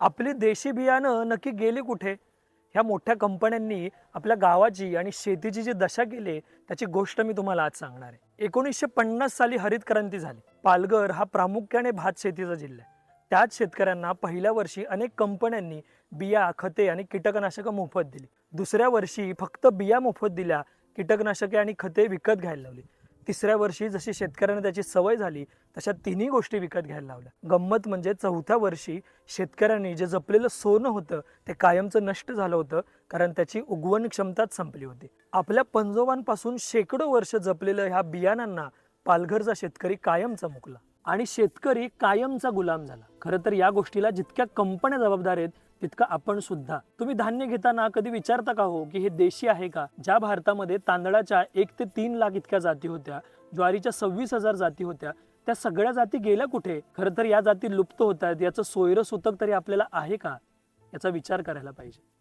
आपली देशी बियाणं नक्की गेली कुठे? ह्या मोठ्या कंपन्यांनी आपल्या गावाची आणि शेतीची जी दशा केली त्याची गोष्ट मी तुम्हाला आज सांगणार आहे. एकोणीसशे पन्नास साली हरित क्रांती झाली. पालघर हा प्रामुख्याने भात शेतीचा जिल्हा आहे. त्याच शेतकऱ्यांना पहिल्या वर्षी अनेक कंपन्यांनी बिया खते आणि कीटकनाशकं मोफत दिली. दुसऱ्या वर्षी फक्त बिया मोफत दिल्या कीटकनाशके आणि खते विकत घ्यायला लावली. तिसऱ्या वर्षी जशी शेतकऱ्यांना त्याची सवय झाली तशा तिन्ही गोष्टी विकत घ्यायला लावल्या. गंमत म्हणजे चौथ्या वर्षी शेतकऱ्यांनी जे जपलेलं सोनं होतं ते कायमचं नष्ट झालं होतं कारण त्याची उगवण क्षमताच संपली होती. आपल्या पंजोबांपासून शेकडो वर्ष जपलेलं ह्या बियाणांना पालघरचा शेतकरी कायमचा मुकला. आणि शेतकरी कायमचा गुलाम झाला. खरं तर या गोष्टीला जितक्या कंपन्या जबाबदार आहेत तितकं आपण सुद्धा. तुम्ही धान्य घेताना कधी विचारता का हो की हे देशी आहे का? ज्या भारतामध्ये तांदळाच्या एक ते तीन लाख इतक्या जाती होत्या ज्वारीच्या सव्वीस हजार जाती होत्या त्या सगळ्या जाती गेल्या कुठे? खरं तर या जाती लुप्त होत आहेत याचं सोयरं सुतक तरी आपल्याला आहे का? याचा विचार करायला पाहिजे.